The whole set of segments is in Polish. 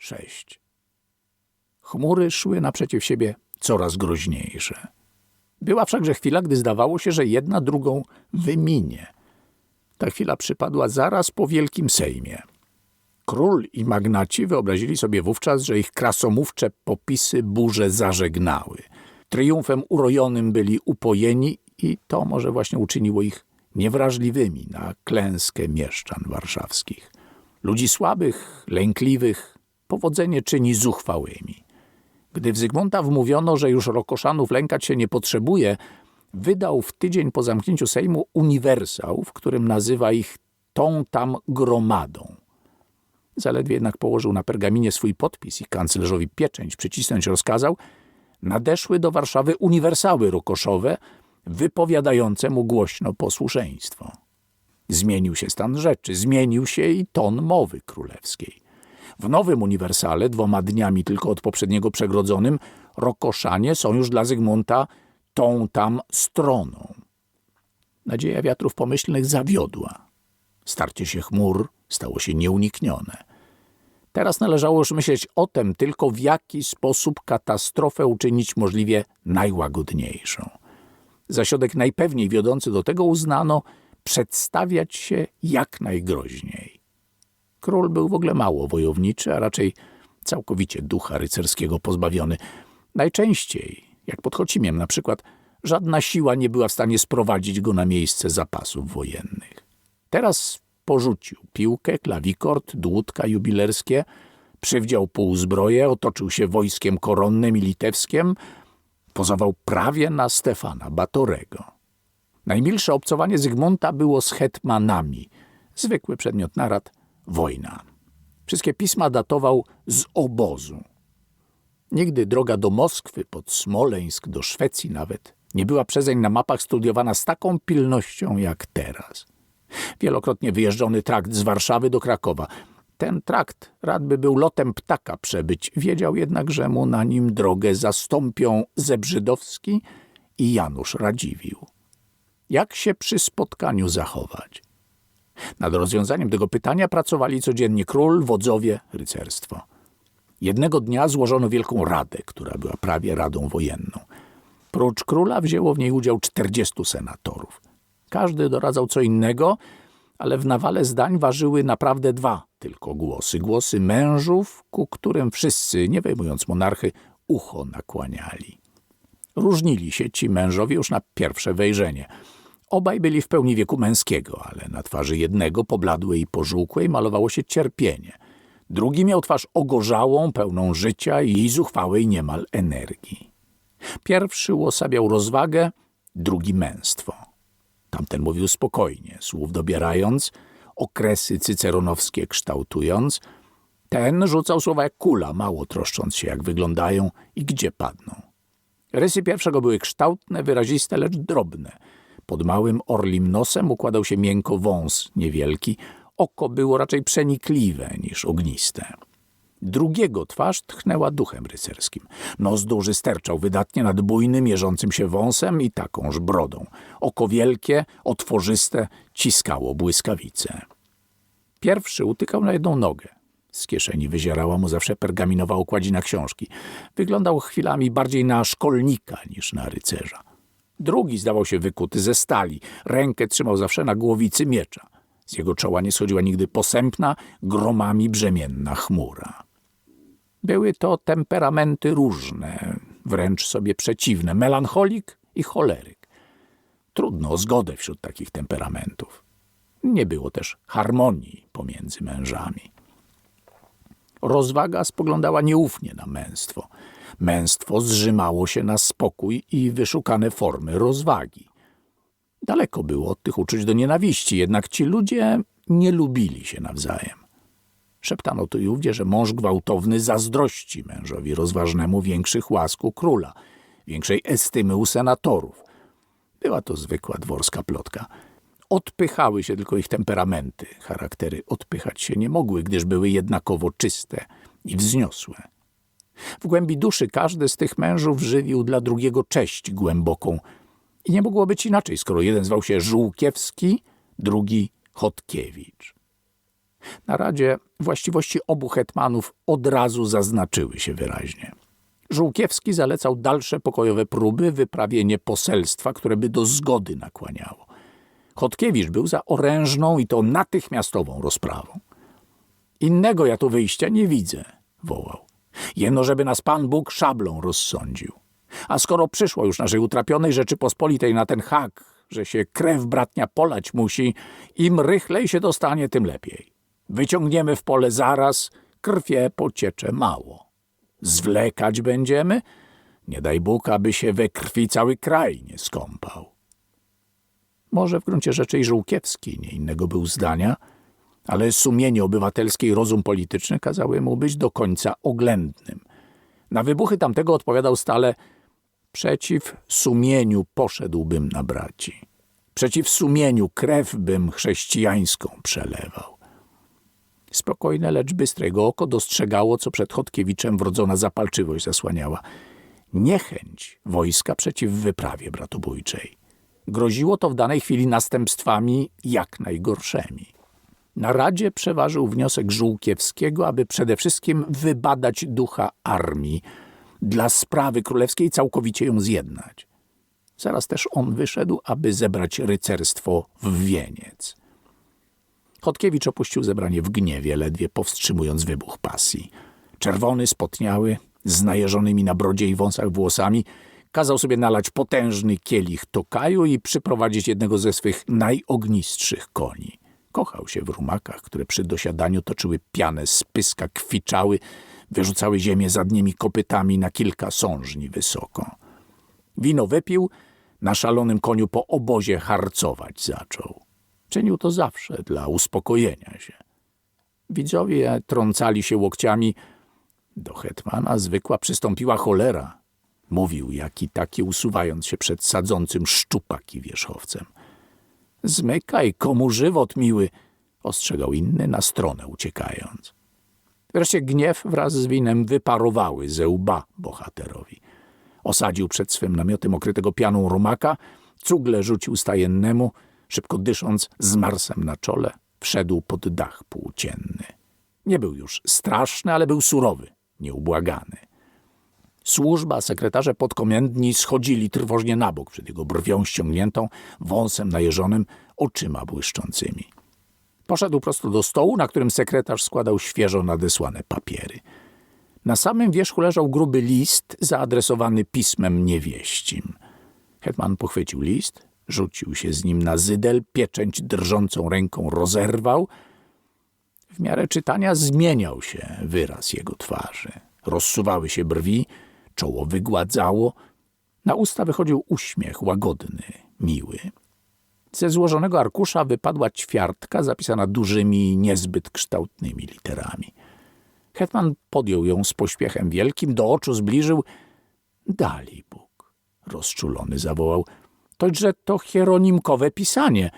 sześć. Chmury szły naprzeciw siebie coraz groźniejsze. Była wszakże chwila, gdy zdawało się, że jedna drugą wyminie. Ta chwila przypadła zaraz po Wielkim Sejmie. Król i magnaci wyobrazili sobie wówczas, że ich krasomówcze popisy burze zażegnały. Triumfem urojonym byli upojeni i to może właśnie uczyniło ich niewrażliwymi na klęskę mieszczan warszawskich. Ludzi słabych, lękliwych powodzenie czyni zuchwałymi. Gdy w Zygmunta wmówiono, że już Rokoszanów lękać się nie potrzebuje, wydał w tydzień po zamknięciu Sejmu uniwersał, w którym nazywa ich tą tam gromadą. Zaledwie jednak położył na pergaminie swój podpis i kanclerzowi pieczęć przycisnąć rozkazał, nadeszły do Warszawy uniwersały rokoszowe, wypowiadające mu głośno posłuszeństwo. Zmienił się stan rzeczy, zmienił się i ton mowy królewskiej. W nowym uniwersale, dwoma dniami tylko od poprzedniego przegrodzonym, Rokoszanie są już dla Zygmunta tą tam stroną. Nadzieja wiatrów pomyślnych zawiodła. Starcie się chmur stało się nieuniknione. Teraz należało już myśleć o tym tylko, w jaki sposób katastrofę uczynić możliwie najłagodniejszą. Za środek najpewniej wiodący do tego uznano przedstawiać się jak najgroźniej. Król był w ogóle mało wojowniczy, a raczej całkowicie ducha rycerskiego pozbawiony. Najczęściej, jak pod Chocimiem na przykład, żadna siła nie była w stanie sprowadzić go na miejsce zapasów wojennych. Teraz porzucił piłkę, klawikord, dłutka jubilerskie, przywdział półzbroję, otoczył się wojskiem koronnym i litewskiem, pozował prawie na Stefana Batorego. Najmilsze obcowanie Zygmunta było z hetmanami. Zwykły przedmiot narad – wojna. Wszystkie pisma datował z obozu. Nigdy droga do Moskwy, pod Smoleńsk, do Szwecji nawet, nie była przezeń na mapach studiowana z taką pilnością jak teraz. Wielokrotnie wyjeżdżony trakt z Warszawy do Krakowa. Ten trakt rad by był lotem ptaka przebyć, wiedział jednak, że mu na nim drogę zastąpią Zebrzydowski i Janusz Radziwił. Jak się przy spotkaniu zachować? Nad rozwiązaniem tego pytania pracowali codziennie król, wodzowie, rycerstwo. Jednego dnia złożono wielką radę, która była prawie radą wojenną. Prócz króla wzięło w niej udział czterdziestu senatorów. Każdy doradzał co innego, ale w nawale zdań ważyły naprawdę dwa tylko głosy. Głosy mężów, ku którym wszyscy, nie wyjmując monarchy, ucho nakłaniali. Różnili się ci mężowie już na pierwsze wejrzenie. Obaj byli w pełni wieku męskiego, ale na twarzy jednego, pobladłej i pożółkłej, malowało się cierpienie. Drugi miał twarz ogorzałą, pełną życia i zuchwałej niemal energii. Pierwszy uosabiał rozwagę, drugi męstwo. Tamten mówił spokojnie, słów dobierając, okresy cyceronowskie kształtując. Ten rzucał słowa jak kula, mało troszcząc się, jak wyglądają i gdzie padną. Rysy pierwszego były kształtne, wyraziste, lecz drobne. Pod małym orlim nosem układał się miękko wąs niewielki, oko było raczej przenikliwe niż ogniste. Drugiego twarz tchnęła duchem rycerskim. Nos duży sterczał wydatnie nad bujnym, mierzącym się wąsem i takąż brodą. Oko wielkie, otworzyste, ciskało błyskawice. Pierwszy utykał na jedną nogę. Z kieszeni wyzierała mu zawsze pergaminowa okładzina książki. Wyglądał chwilami bardziej na szkolnika niż na rycerza. Drugi zdawał się wykuty ze stali. Rękę trzymał zawsze na głowicy miecza. Z jego czoła nie schodziła nigdy posępna, gromami brzemienna chmura. Były to temperamenty różne, wręcz sobie przeciwne, melancholik i choleryk. Trudno o zgodę wśród takich temperamentów. Nie było też harmonii pomiędzy mężami. Rozwaga spoglądała nieufnie na męstwo. Męstwo zrzymało się na spokój i wyszukane formy rozwagi. Daleko było od tych uczuć do nienawiści, jednak ci ludzie nie lubili się nawzajem. Szeptano tu i ówdzie, że mąż gwałtowny zazdrości mężowi rozważnemu większych łask u króla, większej estymy u senatorów. Była to zwykła dworska plotka. Odpychały się tylko ich temperamenty. Charaktery odpychać się nie mogły, gdyż były jednakowo czyste i wzniosłe. W głębi duszy każdy z tych mężów żywił dla drugiego cześć głęboką. I nie mogło być inaczej, skoro jeden zwał się Żółkiewski, drugi Chodkiewicz. Na radzie właściwości obu hetmanów od razu zaznaczyły się wyraźnie. Żółkiewski zalecał dalsze pokojowe próby, wyprawienie poselstwa, które by do zgody nakłaniało. Chodkiewicz był za orężną i to natychmiastową rozprawą. Innego ja tu wyjścia nie widzę, wołał. Jeno, żeby nas Pan Bóg szablą rozsądził. A skoro przyszło już naszej utrapionej Rzeczypospolitej na ten hak, że się krew bratnia polać musi, im rychlej się dostanie, tym lepiej. Wyciągniemy w pole zaraz, krwie pociecze mało. Zwlekać będziemy? Nie daj Bóg, aby się we krwi cały kraj nie skąpał. Może w gruncie rzeczy i Żółkiewski nie innego był zdania, ale sumienie obywatelskie i rozum polityczny kazały mu być do końca oględnym. Na wybuchy tamtego odpowiadał stale przeciw sumieniu poszedłbym na braci. Przeciw sumieniu krew bym chrześcijańską przelewał. Spokojne, lecz bystre jego oko dostrzegało, co przed Chodkiewiczem wrodzona zapalczywość zasłaniała. Niechęć wojska przeciw wyprawie bratobójczej. Groziło to w danej chwili następstwami jak najgorszymi. Na Radzie przeważył wniosek Żółkiewskiego, aby przede wszystkim wybadać ducha armii, dla sprawy królewskiej całkowicie ją zjednać. Zaraz też on wyszedł, aby zebrać rycerstwo w wieniec. Chodkiewicz opuścił zebranie w gniewie, ledwie powstrzymując wybuch pasji. Czerwony, spotniały, z najeżonymi na brodzie i wąsach włosami, kazał sobie nalać potężny kielich tokaju i przyprowadzić jednego ze swych najognistszych koni. Kochał się w rumakach, które przy dosiadaniu toczyły pianę z pyska, kwiczały, wyrzucały ziemię zadnimi kopytami na kilka sążni wysoko. Wino wypił, na szalonym koniu po obozie harcować zaczął. Czynił to zawsze dla uspokojenia się. Widzowie trącali się łokciami. Do hetmana zwykła przystąpiła cholera. Mówił jaki taki, usuwając się przed sadzącym szczupaki wierzchowcem. Zmykaj, komu żywot miły, ostrzegał inny na stronę uciekając. Wreszcie gniew wraz z winem wyparowały ze łba bohaterowi. Osadził przed swym namiotem okrytego pianą rumaka, cugle rzucił stajennemu, szybko dysząc, z marsem na czole, wszedł pod dach płócienny. Nie był już straszny, ale był surowy, nieubłagany. Służba, sekretarze podkomendni schodzili trwożnie na bok przed jego brwią ściągniętą, wąsem najeżonym, oczyma błyszczącymi. Poszedł prosto do stołu, na którym sekretarz składał świeżo nadesłane papiery. Na samym wierzchu leżał gruby list zaadresowany pismem niewieścim. Hetman pochwycił list, rzucił się z nim na zydel, pieczęć drżącą ręką rozerwał. W miarę czytania zmieniał się wyraz jego twarzy. Rozsuwały się brwi, czoło wygładzało. Na usta wychodził uśmiech łagodny, miły. Ze złożonego arkusza wypadła ćwiartka zapisana dużymi, niezbyt kształtnymi literami. Hetman podjął ją z pośpiechem wielkim, do oczu zbliżył. Dali Bóg. Rozczulony zawołał. Toćże to hieronimkowe pisanie.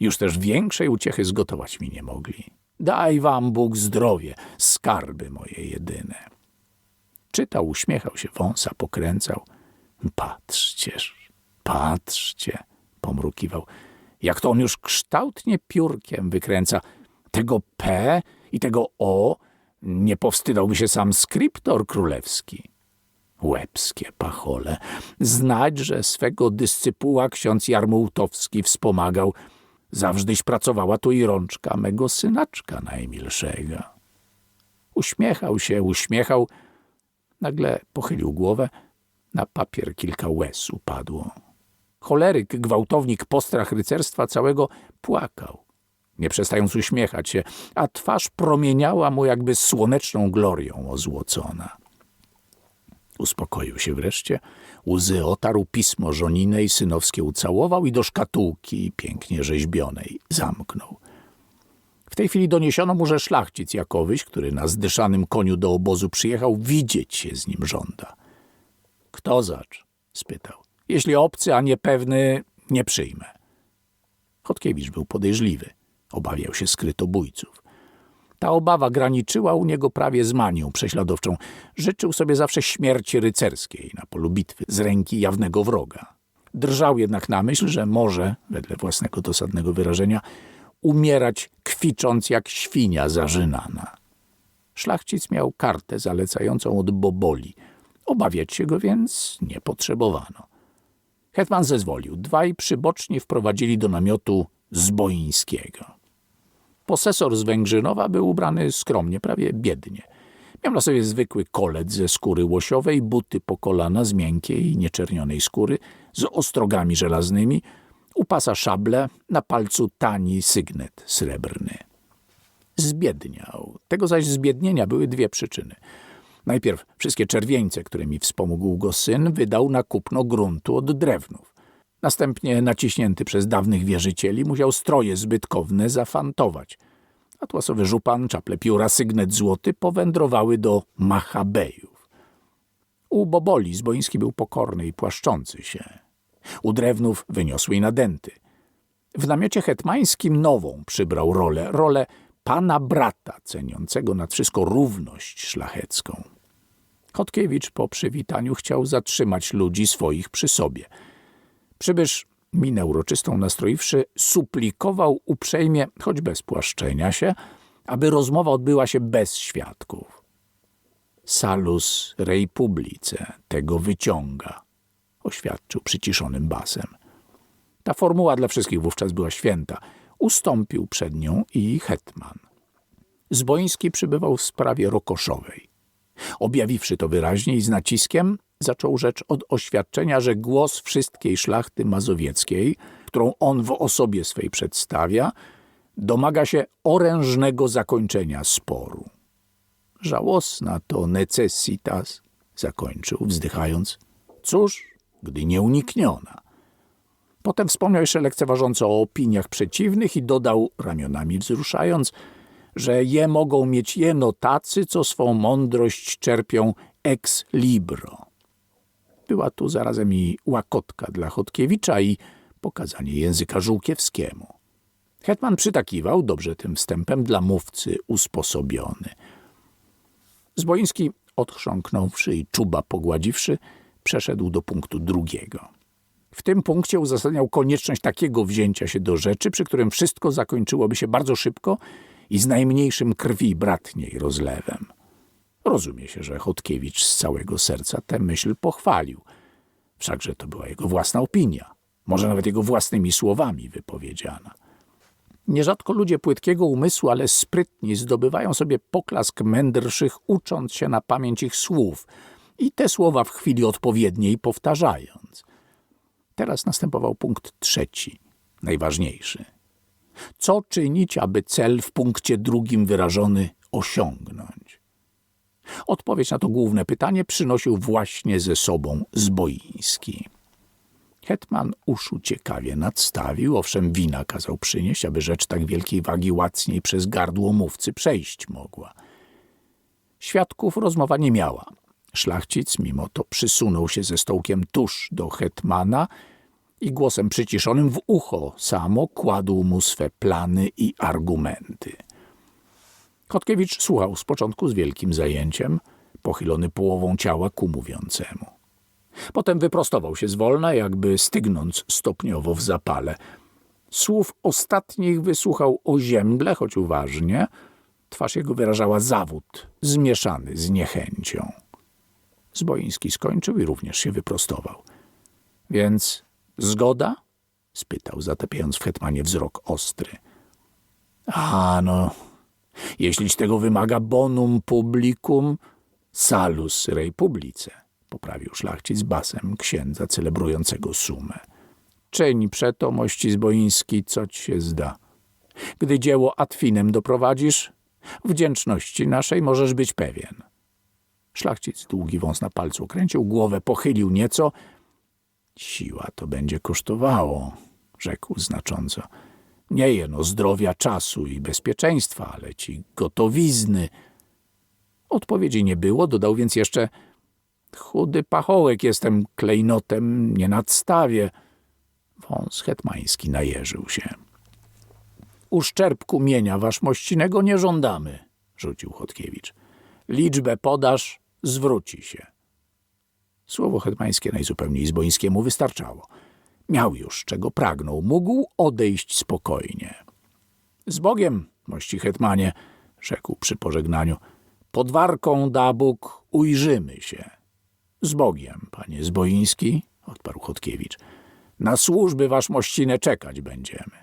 Już też większej uciechy zgotować mi nie mogli. Daj wam Bóg zdrowie, skarby moje jedyne. Czytał, uśmiechał się, wąsa pokręcał. Patrzcież, patrzcie, pomrukiwał. Jak to on już kształtnie piórkiem wykręca. Tego P i tego O nie powstydałby się sam skryptor królewski. Łebskie pachole. Znać, że swego dyscypuła ksiądz Jarmułtowski wspomagał. Zawżdyś pracowała tu i rączka mego synaczka najmilszego. Uśmiechał się, uśmiechał. Nagle pochylił głowę. Na papier kilka łez upadło. Choleryk, gwałtownik, postrach rycerstwa całego płakał nie przestając uśmiechać się, a twarz promieniała mu jakby słoneczną glorią ozłocona. Uspokoił się wreszcie, łzy otarł, pismo żonine i synowskie ucałował i do szkatułki pięknie rzeźbionej zamknął. W tej chwili doniesiono mu, że szlachcic Jakowyś, który na zdyszanym koniu do obozu przyjechał, widzieć się z nim żąda. Kto zacz? spytał. Jeśli obcy, a niepewny, nie przyjmę. Chodkiewicz był podejrzliwy. Obawiał się skrytobójców. Ta obawa graniczyła u niego prawie z manią prześladowczą. Życzył sobie zawsze śmierci rycerskiej na polu bitwy z ręki jawnego wroga. Drżał jednak na myśl, że może, wedle własnego dosadnego wyrażenia, umierać kwicząc jak świnia zażynana. Szlachcic miał kartę zalecającą od Boboli. Obawiać się go więc nie potrzebowano. Hetman zezwolił. Dwaj przyboczni wprowadzili do namiotu Zboińskiego. Posesor z Węgrzynowa był ubrany skromnie, prawie biednie. Miał na sobie zwykły kolet ze skóry łosiowej, buty po kolana z miękkiej, nieczernionej skóry, z ostrogami żelaznymi, u pasa szable, na palcu tani sygnet srebrny. Zbiedniał. Tego zaś zbiednienia były dwie przyczyny. Najpierw wszystkie czerwieńce, którymi wspomógł go syn, wydał na kupno gruntu od drewnów. Następnie, naciśnięty przez dawnych wierzycieli, musiał stroje zbytkowne zafantować. Atłasowy żupan, czaple pióra, sygnet złoty powędrowały do Machabejów. U Boboli Zboński był pokorny i płaszczący się. U drewnów wyniosły i nadęty. W namiocie hetmańskim nową przybrał rolę, rolę pana brata, ceniącego nad wszystko równość szlachecką. Kotkiewicz po przywitaniu chciał zatrzymać ludzi swoich przy sobie. Przybysz, minę uroczystą nastroiwszy, suplikował uprzejmie, choć bez płaszczenia się, aby rozmowa odbyła się bez świadków. Salus rei publice tego wyciąga, oświadczył przyciszonym basem. Ta formuła dla wszystkich wówczas była święta. Ustąpił przed nią i hetman. Zboński przybywał w sprawie rokoszowej. Objawiwszy to wyraźnie i z naciskiem, zaczął rzecz od oświadczenia, że głos wszystkiej szlachty mazowieckiej, którą on w osobie swej przedstawia, domaga się orężnego zakończenia sporu. Żałosna to necessitas, zakończył, wzdychając. Cóż, gdy nieunikniona. Potem wspomniał jeszcze lekceważąco o opiniach przeciwnych i dodał, ramionami wzruszając, że je mogą mieć jeno tacy, co swą mądrość czerpią ex libro. Była tu zarazem i łakotka dla Chodkiewicza i pokazanie języka żółkiewskiemu. Hetman przytakiwał, dobrze tym wstępem, dla mówcy usposobiony. Zboiński, odchrząknąwszy i czuba pogładziwszy, przeszedł do punktu drugiego. W tym punkcie uzasadniał konieczność takiego wzięcia się do rzeczy, przy którym wszystko zakończyłoby się bardzo szybko i z najmniejszym krwi bratniej rozlewem. Rozumie się, że Chodkiewicz z całego serca tę myśl pochwalił. Wszakże to była jego własna opinia, może nawet jego własnymi słowami wypowiedziana. Nierzadko ludzie płytkiego umysłu, ale sprytni, zdobywają sobie poklask mędrszych, ucząc się na pamięć ich słów i te słowa w chwili odpowiedniej powtarzając. Teraz następował punkt trzeci, najważniejszy. Co czynić, aby cel w punkcie drugim wyrażony osiągnąć? Odpowiedź na to główne pytanie przynosił właśnie ze sobą Zboiński. Hetman uszu ciekawie nadstawił, owszem wina kazał przynieść, aby rzecz tak wielkiej wagi łacniej przez gardło mówcy przejść mogła. Świadków rozmowa nie miała. Szlachcic mimo to przysunął się ze stołkiem tuż do hetmana i głosem przyciszonym w ucho samo kładł mu swe plany i argumenty. Kotkiewicz słuchał z początku z wielkim zajęciem, pochylony połową ciała ku mówiącemu. Potem wyprostował się zwolna, jakby stygnąc stopniowo w zapale. Słów ostatnich wysłuchał o ziemble, choć uważnie. Twarz jego wyrażała zawód, zmieszany z niechęcią. Zboiński skończył i również się wyprostował. Więc zgoda? spytał, zatapiając w hetmanie wzrok ostry. A, no, jeśli tego wymaga bonum publicum, salus rei publice, poprawił szlachcic basem księdza celebrującego sumę. Czyń przeto, mości zboiński, co ci się zda. Gdy dzieło atwinem doprowadzisz, wdzięczności naszej możesz być pewien. Szlachcic długi wąs na palcu kręcił, głowę pochylił nieco. Siła to będzie kosztowało, rzekł znacząco. Nie jeno zdrowia, czasu i bezpieczeństwa, ale ci gotowizny. Odpowiedzi nie było, dodał więc jeszcze chudy pachołek, jestem klejnotem, nie nadstawię. Wąs hetmański najeżył się. Uszczerbku mienia waszmościnego nie żądamy, rzucił Chodkiewicz. Liczbę podasz, zwróci się. Słowo hetmańskie najzupełniej zbońskiemu wystarczało. Miał już, czego pragnął, mógł odejść spokojnie. Z Bogiem, mości hetmanie, rzekł przy pożegnaniu. Pod warką da Bóg ujrzymy się. Z Bogiem, panie Zboiński, odparł Chodkiewicz. Na służby wasz mościnę czekać będziemy.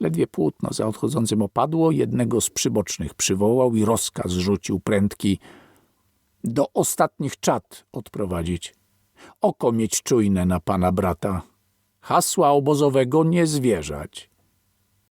Ledwie płótno za odchodzącym opadło, jednego z przybocznych przywołał i rozkaz rzucił prędki do ostatnich czat odprowadzić. Oko mieć czujne na pana brata. Hasła obozowego nie zwierzać.